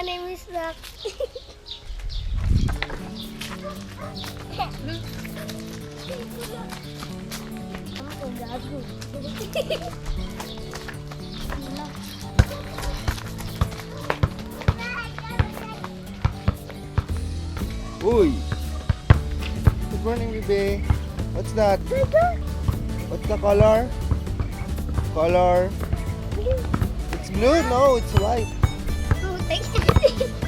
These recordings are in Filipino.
my name is. Uy! Good morning, baby. What's that? What's the color? Color? It's blue? No, it's white. Uy!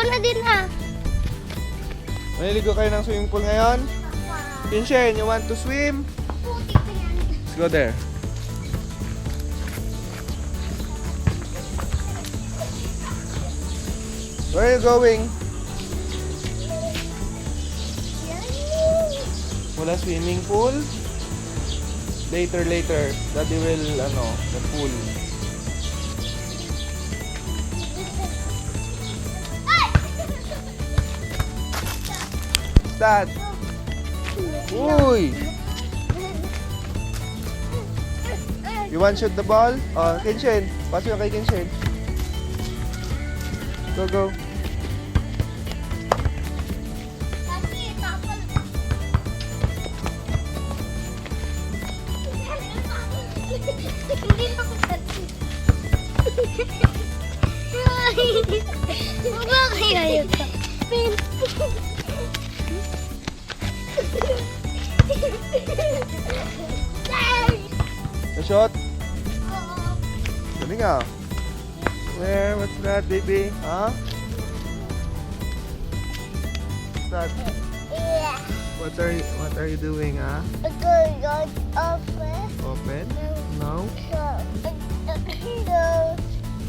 Ikaw na din ah. Maliligo kayo ng swimming pool ngayon? Kinshen, you want to swim? Putik na yan. Let's go there. Where are you going? Wala swimming pool? Later, later. Daddy will, ano, the pool. Dad! Uy! You want shoot the ball? Oh, Kenshin. Pass mo kay Kenshin. Go, go. Taki, tapon. The shot. Galing ah. Where? What's that, baby? Huh? What's that? Yeah. What are you, what are you doing, ah? Good, good, open. Open? No? No.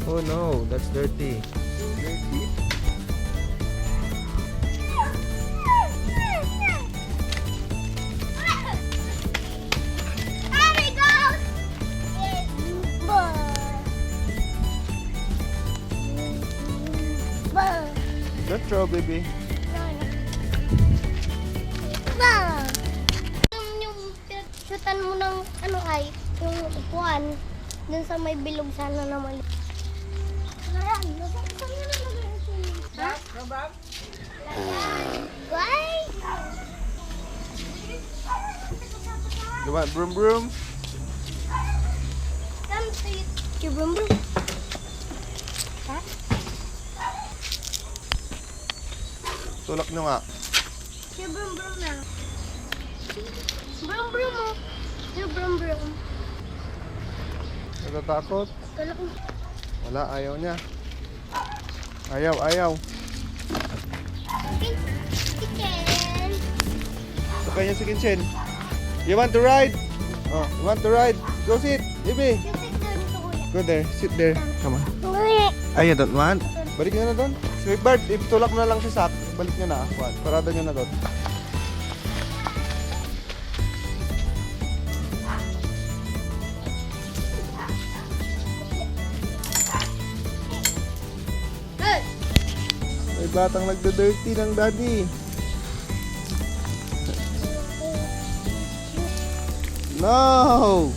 Oh no, that's. Dirty? Don't throw, baby. Ba! Yung, yung pinagsutan mo ng ano ay, yung upuan, dun sa may bilog sana na mali. Swimming pool? Ha? Why? You want broom broom? Come to you. Broom broom. Tulak nyo nga. Your broom broom na. Broom broom mo. Your broom broom. Natatakot? Tulak mo. Wala, ayaw niya. Ayaw, ayaw. Chicken. Sakay niya si Kenshin. You want to ride? Oh, you want to ride? Go sit, kuya. Go there, sit there. Come on. Ay, you don't want? Balik nyo na doon. Si Bart, itulak na lang si Sak. Balik nyo na. Juan. Parada nyo na doon. May batang nagda-dirty ng daddy. No!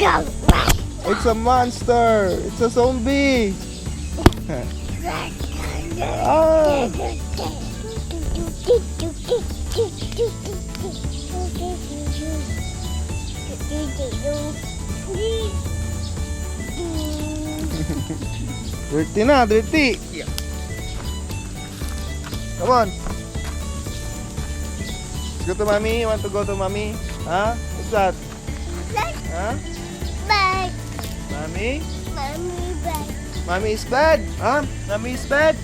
Go. It's a monster! It's a zombie! ah! Dirty na, dirty! Come on! Let's go to mommy. You want to go to mommy? Huh? What's that? Huh? Mami? Mami bad. Mami is bad. Ha? Mami is bad.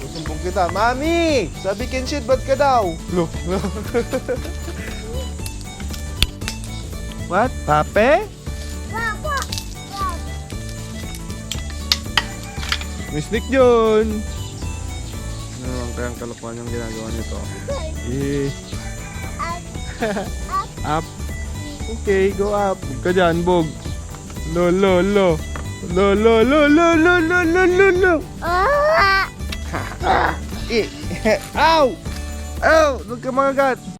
Susumbong kita. Mami! Sabi Kenshit, ba't ka daw? Lo, lo. What? Pape? Papa. Papa. Miss Nick John. Ano ang kayang kalokohan yung ginagawa nito? Eh, Up. Up. up. Okay, go up. Huwag ka dyan, Bog. Lo, lo, lo. Lo, lo, lo, lo, lo, lo, lo, lo, lo. Ah! Eh, Ow! Ow! Huwag ka mga gat.